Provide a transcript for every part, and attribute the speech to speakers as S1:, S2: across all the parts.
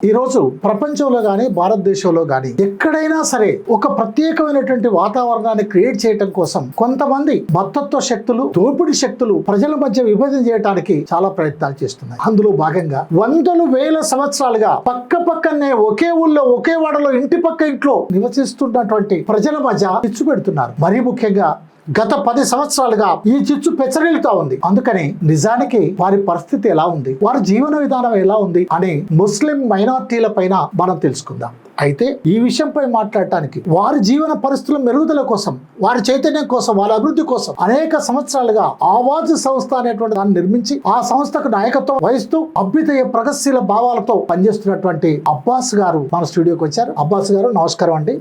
S1: ఈరోజు ప్రపంచంలో కానీ భారతదేశంలో కానీ ఎక్కడైనా సరే ఒక ప్రత్యేకమైనటువంటి వాతావరణాన్ని క్రియేట్ చేయటం కోసం కొంతమంది మతత్వ శక్తులు దోపిడి శక్తులు ప్రజల మధ్య విభజన చేయడానికి చాలా ప్రయత్నాలు చేస్తున్నాయి. అందులో భాగంగా వందలు వేల సంవత్సరాలుగా పక్క పక్కనే ఒకే ఊళ్ళో ఒకే వాడలో ఇంటి పక్క ఇంట్లో నివసిస్తున్నటువంటి ప్రజల మధ్య చిచ్చు పెడుతున్నారు మరీ ముఖ్యంగా గత పది సంవత్సరాలుగా ఈ చిచ్చు పెచ్చరిల్లుతా ఉంది. అందుకని నిజానికి వారి పరిస్థితి ఎలా ఉంది? వారి జీవన విధానం ఎలా ఉంది? అని ముస్లిం మైనార్టీల పైన మనం తెలుసుకుందాం. అయితే ఈ విషయంపై మాట్లాడటానికి వారి జీవన పరిస్థితుల మెరుగుదల కోసం వారి చైతన్యం కోసం వాళ్ళ అభివృద్ధి కోసం అనేక సంవత్సరాలుగా ఆవాజ్ సంస్థ అనేటువంటి దాన్ని నిర్మించి ఆ సంస్థకు నాయకత్వం వహిస్తూ అభ్యుదయ ప్రగతిశీల భావాలతో పనిచేస్తున్నటువంటి అబ్బాస్ గారు మన స్టూడియోకి వచ్చారు. అబ్బాస్ గారు నమస్కారం అండి.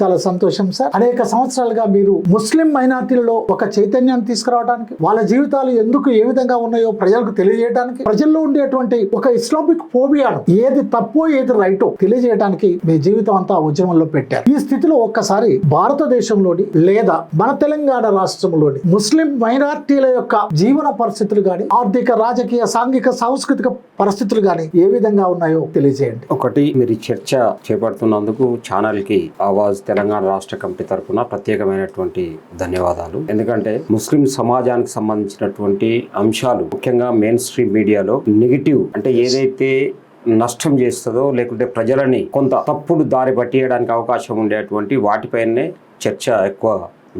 S1: చాలా సంతోషం సార్. అనేక సంవత్సరాలుగా మీరు ముస్లిం మైనార్టీలలో ఒక చైతన్యాన్ని తీసుకురావడానికి వాళ్ళ జీవితాలు ఎందుకు ఏ విధంగా ఉన్నాయో ప్రజలకు తెలియజేయడానికి ప్రజల్లో ఉండేటువంటి ఒక ఇస్లామిక్ ఫోబియాను ఏది తప్పో ఏది రైటో తెలియజేయడానికి మీ జీవితం అంతా ఉద్యమంలో పెట్టారు. ఈ స్థితిలో ఒక్కసారి భారతదేశంలోని లేదా మన తెలంగాణ రాష్ట్రంలోని ముస్లిం మైనార్టీల యొక్క జీవన పరిస్థితులు గాని ఆర్థిక రాజకీయ సాంఘిక సాంస్కృతిక పరిస్థితులు గాని ఏ విధంగా ఉన్నాయో తెలియజేయండి.
S2: ఒకటి మీరు చర్చ చేపడుతున్నందుకు ఛానల్కి ఆవాజ్ తెలంగాణ రాష్ట్ర కమిటీ తరఫున ప్రత్యేకమైనటువంటి ధన్యవాదాలు. ఎందుకంటే ముస్లిం సమాజానికి సంబంధించినటువంటి అంశాలు ముఖ్యంగా మెయిన్ స్ట్రీమ్ మీడియాలో నెగిటివ్ అంటే ఏదైతే నష్టం చేస్తుందో లేకుంటే ప్రజలని కొంత తప్పుడు దారి పట్టియడానికి అవకాశం ఉండేటువంటి వాటిపైనే చర్చ ఎక్కువ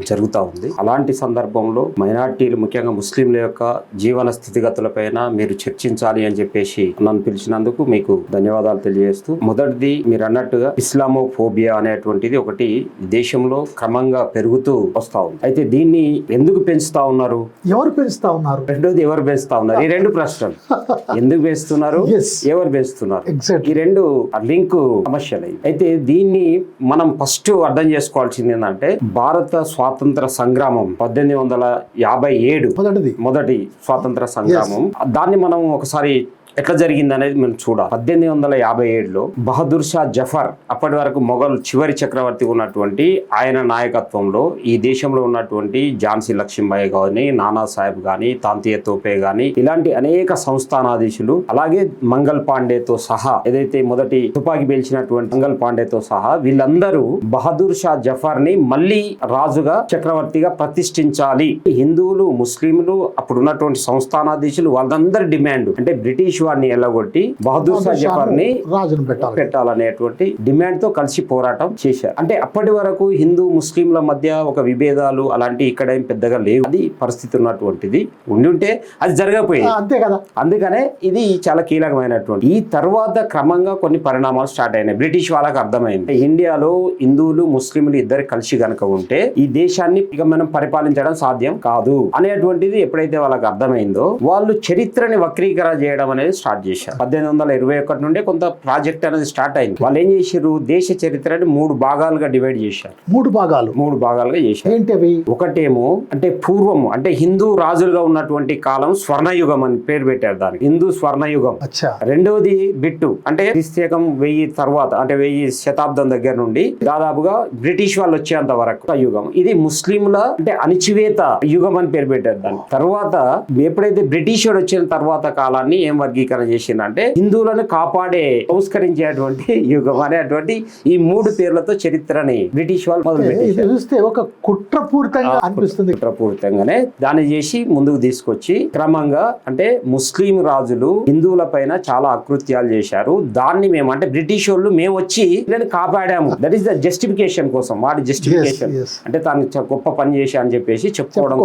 S2: జరుగుతూ ఉంది. అలాంటి సందర్భంలో మైనార్టీలు ముఖ్యంగా ముస్లింల యొక్క జీవన స్థితిగతులపైన మీరు చర్చించాలి అని చెప్పేసి నన్ను పిలిచినందుకు మీకు ధన్యవాదాలు తెలియజేస్తూ మొదటిది మీరు అన్నట్టుగా ఇస్లామోఫోబియా అనేటువంటిది ఒకటి దేశంలో క్రమంగా పెరుగుతూ వస్తా ఉంది. అయితే దీన్ని ఎందుకు పెంచుతా ఉన్నారు?
S1: ఎవరు పెంచుతా ఉన్నారు?
S2: రెండోది ఎవరు పెంచుతా ఉన్నారు? ఈ రెండు ప్రశ్నలు. ఎందుకు పెంచుతున్నారు. ఎవరు పెంచుతున్నారు?
S1: ఎగ్జాక్ట్
S2: ఈ రెండు లింక్ సమస్యలు. అయితే దీన్ని మనం ఫస్ట్ అర్థం చేసుకోవాల్సింది ఏంటంటే భారత స్వాతంత్ర సంగ్రామం పద్దెనిమిది వందల యాభై ఏడు
S1: మొదటిది.
S2: మొదటి స్వాతంత్ర సంగ్రామం. దాన్ని మనం ఒకసారి ఎట్లా జరిగింది అనేది మనం చూడాలి. పద్దెనిమిది వందల యాభై ఏడులో బహదూర్ షా జఫర్ అప్పటి వరకు మొఘల్ చివరి చక్రవర్తి ఉన్నటువంటి ఆయన నాయకత్వంలో ఈ దేశంలో ఉన్నటువంటి ఝాన్సీ లక్ష్మీబాయి కానీ నానా సాహెబ్ కానీ తాంతియ తోపే గాని ఇలాంటి అనేక సంస్థానాధీశులు అలాగే మంగల్ పాండేతో సహా ఏదైతే మొదటి తుపాకి పేల్చినటువంటి మంగల్ పాండేతో సహా వీళ్ళందరూ బహదూర్ షా జఫర్ని మళ్ళీ రాజుగా చక్రవర్తిగా ప్రతిష్ఠించాలి. హిందువులు ముస్లింలు అప్పుడు ఉన్నటువంటి సంస్థానాధీశులు వాళ్ళందరి డిమాండ్ అంటే బ్రిటిష్ వారిని ఎల్లగొట్టి బహదూర్ షా జఫర్ని
S1: రాజును పెట్టాలి.
S2: పెట్టాలనేటువంటి డిమాండ్తో కలిసి పోరాటం చేశారు. అంటే అప్పటి వరకు హిందూ ముస్లింల మధ్య ఒక విభేదాలు అలాంటి ఇక్కడ ఏం పెద్దగా లేవు. అది పరిస్థితి ఉన్నటువంటిది ఉండి ఉంటే అది జరగకపోయేది.
S1: ఆ, అంతే కదా.
S2: అందుకనే ఇది చాలా కీలకమైనటువంటి. ఈ తర్వాత క్రమంగా కొన్ని పరిణామాలు స్టార్ట్ అయినాయి. బ్రిటిష్ వాళ్ళకి అర్థమైంది. ఇండియాలో హిందువులు ముస్లింలు ఇద్దరు కలిసి గనక ఉంటే ఈ దేశాన్ని ఇక మనం పరిపాలించడం సాధ్యం కాదు అనేటువంటిది ఎప్పుడైతే వాళ్ళకి అర్థమైందో వాళ్ళు చరిత్రని వక్రీకరణ చేయడం అనేది స్టార్ట్ చేశారు. పద్దెనిమిది వందల ఇరవై ఒకటి నుండి కొంత ప్రాజెక్ట్ అనేది స్టార్ట్ అయింది. వాళ్ళు ఏం చేశారు దేశ చరిత్రని మూడు భాగాలుగా డివైడ్ చేశారు.
S1: మూడు భాగాలు.
S2: మూడు భాగాలుగా చేశారు.
S1: ఏంటి అవి
S2: ఒకటేమో అంటే పూర్వము అంటే హిందూ రాజులుగా ఉన్నటువంటి కాలం స్వర్ణయుగం అని పేరు పెట్టారు దానికి. హిందూ స్వర్ణయుగం.
S1: అచ్చా.
S2: రెండవది బిట్టు అంటే క్రిస్తకం వెయ్యి తర్వాత అంటే వెయ్యి శతాబ్దం దగ్గర నుండి దాదాపుగా బ్రిటిష్ వాళ్ళు వచ్చేంత వరకు ఆ యుగం. ఇది ముస్లింల అంటే అణిచివేత యుగం అని పేరు పెట్టారు దాన్ని తర్వాత ఎప్పుడైతే బ్రిటిష్ వాడు వచ్చిన తర్వాత కాలాన్ని ఏం వర్గీకరణ చేసిందంటే హిందువులను కాపాడే సంస్కరించేటువంటి యుగం అనేటువంటి ఈ మూడు పేర్లతో చరిత్రని బ్రిటిష్ వాళ్ళు మొదలు
S1: చూస్తే ఒక కుట్రపూరితంగా అనిపిస్తుంది.
S2: కుట్రపూరితంగానే దాన్ని చేసి ముందుకు తీసుకొచ్చి క్రమంగా అంటే ముస్లిం రాజులు హిందువుల పైన చాలా అకృత్యాలు చేశారు. దాన్ని మేము అంటే బ్రిటిష్ వాళ్ళు మేము వచ్చి వీళ్ళని కాపాడాము. దట్ ఈస్ ద జస్టిఫికేషన్ కోసం వాడి జస్టిఫికేషన్. అంటే తాను గొప్ప పని చేశా అని చెప్పేసి చెప్పుకోవడం.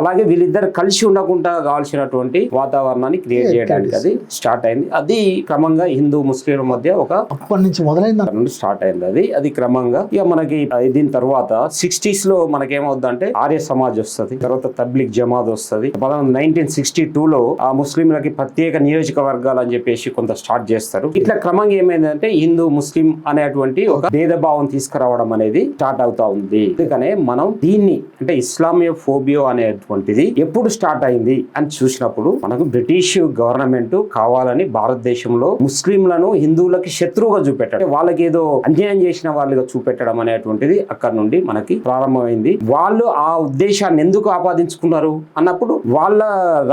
S2: అలాగే వీళ్ళిద్దరు కలిసి ఉండకుండా కావాల్సినటువంటి వాతావరణాన్ని క్రియేట్ చేయడానికి అది స్టార్ట్ అయింది. అది క్రమంగా హిందూ ముస్లింల మధ్య ఒక
S1: అప్పటి నుంచి మొదలైంది
S2: స్టార్ట్ అయింది అది. అది క్రమంగా ఇక మనకి దీని తర్వాత సిక్స్టీస్లో మనకేమవుద్దంటే ఆర్య సమాజ్ వస్తుంది. తర్వాత తబ్లిక్ జమాత్ వస్తుంది. నైన్టీన్ సిక్స్టీ టూ లో ఆ ముస్లింలకి ప్రత్యేక నియోజకవర్గాలు అని చెప్పేసి కొంత స్టార్ట్ చేస్తారు. ఇట్లా క్రమంగా ఏమైందంటే హిందూ ముస్లిం అనేటువంటి ఒక భేదభావం తీసుకురావడం అనేది స్టార్ట్ అవుతా ఉంది. అందుకనే మనం దీన్ని అంటే ఇస్లామియో ఫోబియో అనేటువంటిది ఎప్పుడు స్టార్ట్ అయింది అని చూసినప్పుడు మనకు బ్రిటిష్ గవర్నమెంట్ కావాలని భారతదేశంలో ముస్లింలను హిందువులకి శత్రువుగా చూపెట్టడం వాళ్ళకి ఏదో అన్యాయం చేసిన వాళ్ళుగా చూపెట్టడం అనేటువంటిది అక్కడ నుండి మనకి ప్రారంభమైంది. వాళ్ళు ఆ ఉద్దేశాన్ని ఎందుకు ఆపాదించుకున్నారు అన్నప్పుడు వాళ్ళ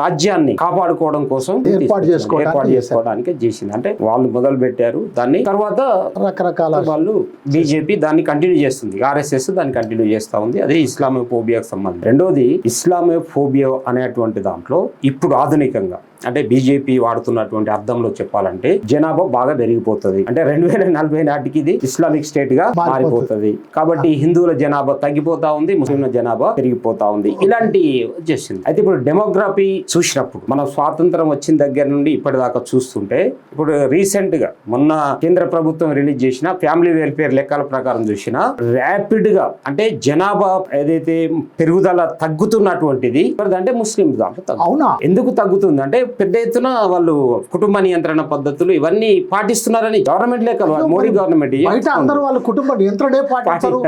S2: రాజ్యాన్ని కాపాడుకోవడం కోసం
S1: ఏర్పాటు చేసుకోవడానికి
S2: ఏర్పాటు చేసుకోవడానికి చేసింది. అంటే వాళ్ళు మొదలు పెట్టారు దాన్ని తర్వాత
S1: రకరకాల
S2: వాళ్ళు బీజేపీ దాన్ని కంటిన్యూ చేస్తుంది. ఆర్ఎస్ఎస్ దాన్ని కంటిన్యూ చేస్తా ఉంది. అదే ఇస్లామోఫోబియాకి సంబంధం రెండోది ఇస్లామోఫోబియా అనేటువంటి దాంట్లో ఇప్పుడు ఆధునికంగా అంటే బీజేపీ వాడుతున్నటువంటి అర్థంలో చెప్పాలంటే జనాభా బాగా పెరిగిపోతుంది. అంటే రెండు వేల నలభై నాటికి ఇది ఇస్లామిక్ స్టేట్గా
S1: మారిపోతుంది.
S2: కాబట్టి హిందువుల జనాభా తగ్గిపోతా ఉంది ముస్లింల జనాభా పెరిగిపోతా ఉంది. ఇలాంటి చేసింది. అయితే ఇప్పుడు డెమోగ్రఫీ చూసినప్పుడు మన స్వాతంత్రం వచ్చిన దగ్గర నుండి ఇప్పటిదాకా చూస్తుంటే ఇప్పుడు రీసెంట్గా మొన్న కేంద్ర ప్రభుత్వం రిలీజ్ చేసిన ఫ్యామిలీ వెల్ఫేర్ లెక్కల ప్రకారం చూసిన ర్యాపిడ్గా అంటే జనాభా ఏదైతే పెరుగుదల తగ్గుతున్నటువంటిది అంటే ముస్లిం దాంట్లో
S1: అవునా?
S2: ఎందుకు తగ్గుతుంది? అంటే పెద్ద ఎత్తున వాళ్ళు కుటుంబ నియంత్రణ పద్ధతులు ఇవన్నీ పాటిస్తున్నారని గవర్నమెంట్ లెక్కలు మోడీ గవర్నమెంట్
S1: బయట అందరూ వాళ్ళ కుటుంబ నియంత్రణే పాటిస్తారు.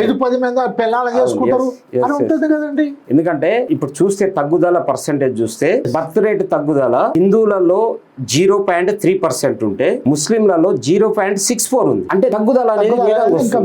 S1: ఐదు పది మంది పిల్లలు చేసుకుంటారు అని. ఉంటుంది కదండి
S2: ఎందుకంటే ఇప్పుడు చూస్తే తగ్గుదల పర్సెంటేజ్ చూస్తే బర్త్ రేట్ తగ్గుదల హిందువులలో జీరో పాయింట్ త్రీ పర్సెంట్ ఉంటే ముస్లింలలో జీరో పాయింట్ సిక్స్ ఫోర్ ఉంది అంటే తగ్గుదల అనేది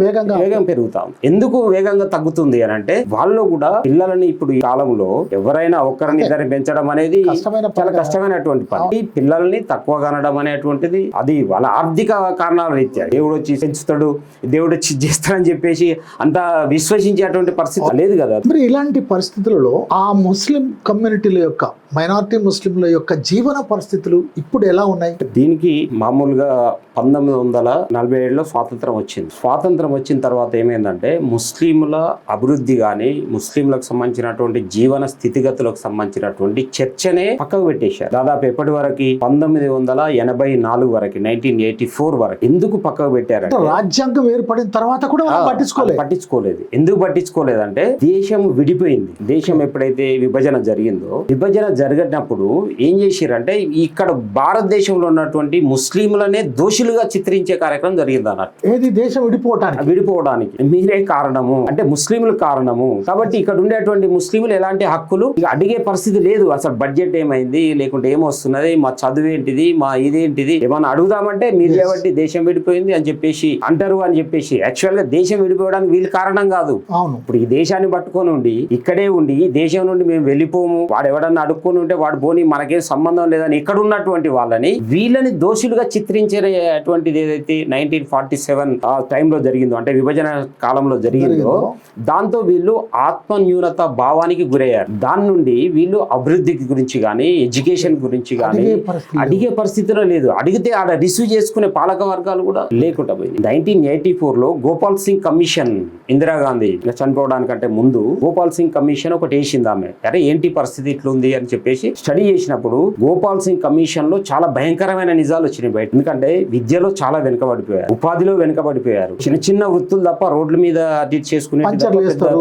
S2: వేగంగా. వేగం పెరుగుతా ఉంది ఎందుకు వేగంగా తగ్గుతుంది అని అంటే వాళ్ళు కూడా పిల్లలని ఇప్పుడు ఈ కాలంలో ఎవరైనా ఒక్కరిని ఇద్దరిని పెంచడం అనేది చాలా. కష్టమైనటువంటి పని. ఈ పిల్లల్ని తక్కువ కనడం అనేటువంటిది అది వాళ్ళ ఆర్థిక కారణాల రీత్యా. దేవుడు వచ్చి పెంచుతాడు దేవుడు వచ్చి చేస్తాడని చెప్పేసి అంత విశ్వసించేటువంటి పరిస్థితి లేదు కదా.
S1: మరి ఇలాంటి పరిస్థితులలో ఆ ముస్లిం కమ్యూనిటీల యొక్క మైనారిటీ ముస్లింల యొక్క జీవన పరిస్థితులు ఇప్పుడు ఎలా ఉన్నాయి?
S2: దీనికి మామూలుగా పంతొమ్మిది వందల నలభై ఏడులో స్వాతంత్రం వచ్చింది. స్వాతంత్రం వచ్చిన తర్వాత ఏమైందంటే ముస్లింల అభివృద్ధి కానీ ముస్లింలకు సంబంధించినటువంటి జీవన స్థితిగతులకు సంబంధించినటువంటి చర్చనే పక్కకు పెట్టేశారు. దాదాపు ఎప్పటి వరకు? పంతొమ్మిది వందల ఎనభై నాలుగు వరకు నైన్టీన్ ఎయిటీ ఫోర్ వరకు. ఎందుకు పక్కకు పెట్టారంటే?
S1: అంటే రాజ్యాంగం ఏర్పడిన తర్వాత కూడా పట్టించుకోలేదు.
S2: పట్టించుకోలేదు. ఎందుకు పట్టించుకోలేదంటే దేశం విడిపోయింది. దేశం ఎప్పుడైతే విభజన జరిగిందో విభజన జరిగినప్పుడు ఏం చేసిరంటే ఇక్కడ భారతదేశంలో ఉన్నటువంటి ముస్లింలనే దోషులుగా చిత్రించే కార్యక్రమం జరిగింది అన్నట్టు.
S1: ఏది? దేశం విడిపోవటానికి.
S2: విడిపోవడానికి. మీరే కారణము. అంటే ముస్లింలు కారణము. కాబట్టి ఇక్కడ ఉండేటువంటి ముస్లింలు ఎలాంటి హక్కులు? అడిగే పరిస్థితి లేదు. అసలు బడ్జెట్ ఏమైంది? లేకుంటే ఏమొస్తున్నది? మా చదువు ఏంటిది మా ఇదేంటిది? ఏమన్నా అడుగుదామంటే మీరు కాబట్టి దేశం విడిపోయింది అని చెప్పేసి అంటారు అని చెప్పేసి యాక్చువల్గా దేశం విడిపోవడానికి వీళ్ళు కారణం కాదు. ఇప్పుడు ఈ దేశాన్ని పట్టుకొని ఉండి ఇక్కడే ఉండి ఈ దేశం నుండి మేము వెళ్ళిపోము. వాడు ఎవడన్నా అడుక్కొని ఉంటే వాడు పోని మనకేం సంబంధం లేదని ఇక్కడ ఉన్నటువంటి వాళ్ళని వీళ్ళని దోషులుగా చిత్రించేటువంటిది ఏదైతే నైన్టీన్ ఫార్టీ సెవెన్ టైంలో జరిగిందో అంటే విభజన కాలంలో జరిగిందో
S1: జరిగిందో.
S2: దాంతో వీళ్ళు ఆత్మ న్యూనత భావానికి గురయ్యారు. దాని నుండి వీళ్ళు అభివృద్ధి గురించి కానీ ఎడ్యుకేషన్ గురించి కానీ
S1: అడిగే
S2: పరిస్థితిలో లేదు. అడిగితే ఆడ రిసీవ్ చేసుకునే పాలక వర్గాలు కూడా లేకుండా పోయింది నైన్టీన్ ఎయిటీ ఫోర్లో గోపాల్ సింగ్ కమిషన్ ఇందిరాగాంధీ చనిపోవడానికంటే ముందు గోపాల్ సింగ్ కమిషన్ ఒకటి వేసింది ఆమె. అరే ఏంటి పరిస్థితి ఇట్లుంది అని చెప్పేసి స్టడీ చేసినప్పుడు గోపాల్ సింగ్ కమిషన్లో చాలా భయంకరమైన నిజాలు వచ్చినాయి బయట. ఎందుకంటే విద్యలో చాలా వెనుకబడిపోయారు. ఉపాధిలో వెనుకబడిపోయారు. చిన్న చిన్న వృత్తులు తప్ప రోడ్ల మీద అది చేసుకునే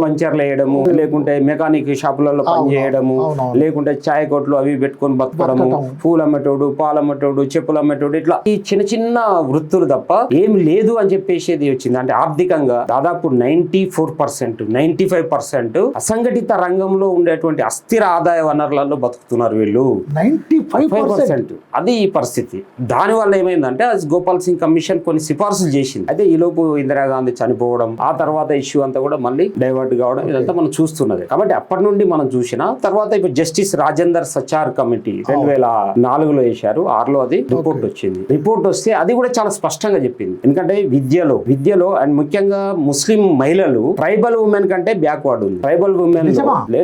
S1: పంచర్లు
S2: వేయడము లేకుంటే మెకానిక్ షాపులలో పని చేయడము. లేకుంటే చాయ్ కొట్లు అవి పెట్టుకొని బతకడము
S1: బతకటం.
S2: పూలు అమ్మేటోడు పాలు అమ్మేటోడు చెప్పులు అమ్మేటోడు ఇట్లా ఈ చిన్న చిన్న వృత్తులు తప్ప ఏం లేదు అని చెప్పేసి ఇది వచ్చింది. అంటే ఆర్థికంగా దాదాపు ninety four percent ninety five percent అసంఘటిత రంగంలో ఉండేటువంటి అస్థిర ఆదాయ వనరులలో బతుకుతున్నారు వీళ్ళు.
S1: Ninety five percent.
S2: అది ఈ పరిస్థితి. దాని వల్ల ఏమైందంటే అది గోపాల్ సింగ్ కమిషన్ కొన్ని సిఫార్సులు చేసింది. అయితే ఈ లోపు ఇందిరాగాంధీ చనిపోవడం ఆ తర్వాత ఇష్యూ అంతా కూడా మళ్ళీ డైవర్ట్ కావడం ఇదంతా మనం చూస్తున్నది. కాబట్టి అప్పటి నుండి మనం చూసిన తర్వాత ఇప్పుడు జస్టిస్ రాజేందర్ సచార్ కమిటీ రెండు వేల నాలుగులో వేశారు ఆరులో అది రిపోర్ట్ వచ్చింది. రిపోర్ట్ వస్తే అది కూడా చాలా స్పష్టంగా చెప్పింది. ఎందుకంటే విద్యలో విద్యలో అండ్ ముఖ్యంగా ముస్లిం మహిళలు ట్రైబల్ ఉమెన్ కంటే బ్యాక్వర్డ్ ఉంది. Tribal women?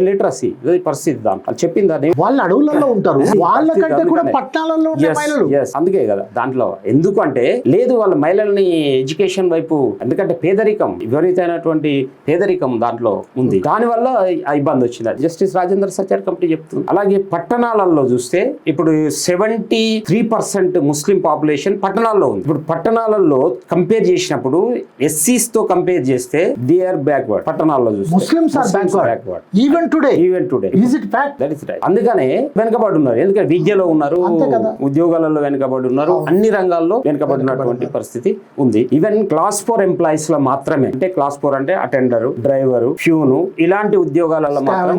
S2: లిటరసీ పరిస్థితి దాంట్లో అది చెప్పింది అది
S1: వాళ్ళు అడవులలో ఉంటారు. వాళ్ళకంటే కూడా. పట్టణాలలో మహిళలు.
S2: అందుకే కదా. దాంట్లో ఎందుకు అంటే లేదు వాళ్ళ మహిళల్ని ఎడ్యుకేషన్ వైపు ఎందుకంటే పేదరికం విపరీతమైనటువంటి పేదరికం దాంట్లో ఉంది. దాని వల్ల ఆ ఇబ్బంది వచ్చింది. జస్టిస్ రాజేంద్ర సచార్ కమిటీ చెప్తుంది. అలాగే పట్టణాలలో చూస్తే ఇప్పుడు seventy three percent Muslim population పట్టణాల్లో ఉంది. ఇప్పుడు పట్టణాలలో కంపేర్ చేసినప్పుడు ఎస్సీస్తో కంపేర్ చేస్తే దే ఆర్ బ్యాక్వర్డ్ పట్టణాల్లో చూస్తే.
S1: Muslims are backward
S2: backward
S1: even today
S2: even today
S1: is it fact
S2: that is right అందుకనే వెనుకబడి ఉన్నారు. ఎందుకంటే విద్యలో ఉన్నారు. ఉద్యోగాలలో వెనుకబడి ఉన్నారు అన్ని రంగాల్లో వెనుకబడినటువంటి పరిస్థితి ఉంది. ఈవెన్ క్లాస్ ఫోర్ ఎంప్లాయీస్లో మాత్రమే అంటే క్లాస్ ఫోర్ అంటే అటెండర్ డ్రైవర్ ఫ్యూను ఇలాంటి ఉద్యోగాలలో మాత్రం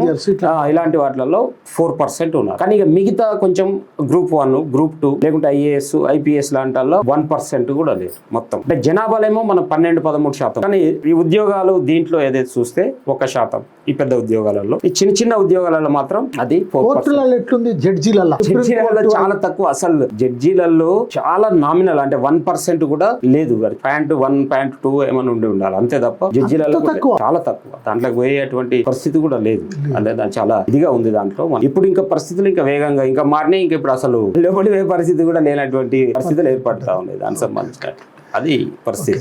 S2: ఇలాంటి వాటిలలో ఫోర్ పర్సెంట్ ఉన్నారు. కానీ ఇక మిగతా కొంచెం గ్రూప్ వన్ గ్రూప్ టూ లేకుంటే ఐఏఎస్ ఐపీఎస్ లాంటి వన్ పర్సెంట్ కూడా లేదు మొత్తం. అంటే జనాభాలో ఏమో మనం పన్నెండు పదమూడు శాతం. కానీ ఈ ఉద్యోగాలు దీంట్లో ఏదైతే చూస్తే ఒక శాతం ఈ పెద్ద ఉద్యోగాలలో. ఈ చిన్న చిన్న ఉద్యోగాలలో మాత్రం అది
S1: ఎట్లుంది? జడ్జీలలో.
S2: జడ్జీలలో చాలా తక్కువ. అసలు జడ్జీలలో చాలా నామినల్ అంటే వన్ పర్సెంట్ కూడా లేదు. పాయింట్ వన్ పాయింట్ టూ ఏమైనా ఉండి ఉండాలి. అంతే తప్ప జడ్జీలలో? చాలా తక్కువ. దాంట్లోకి పోయేటువంటి పరిస్థితి కూడా లేదు. అంటే దాని చాలా ఇదిగా ఉంది దాంట్లో. ఇప్పుడు ఇంకా పరిస్థితులు ఇంకా వేగంగా ఇంకా మారినాయి ఇంకా ఇప్పుడు అసలు లోపలి పరిస్థితి కూడా లేనటువంటి పరిస్థితులు ఏర్పడతా ఉన్నాయి. దానికి సంబంధించిన అది పరిస్థితి.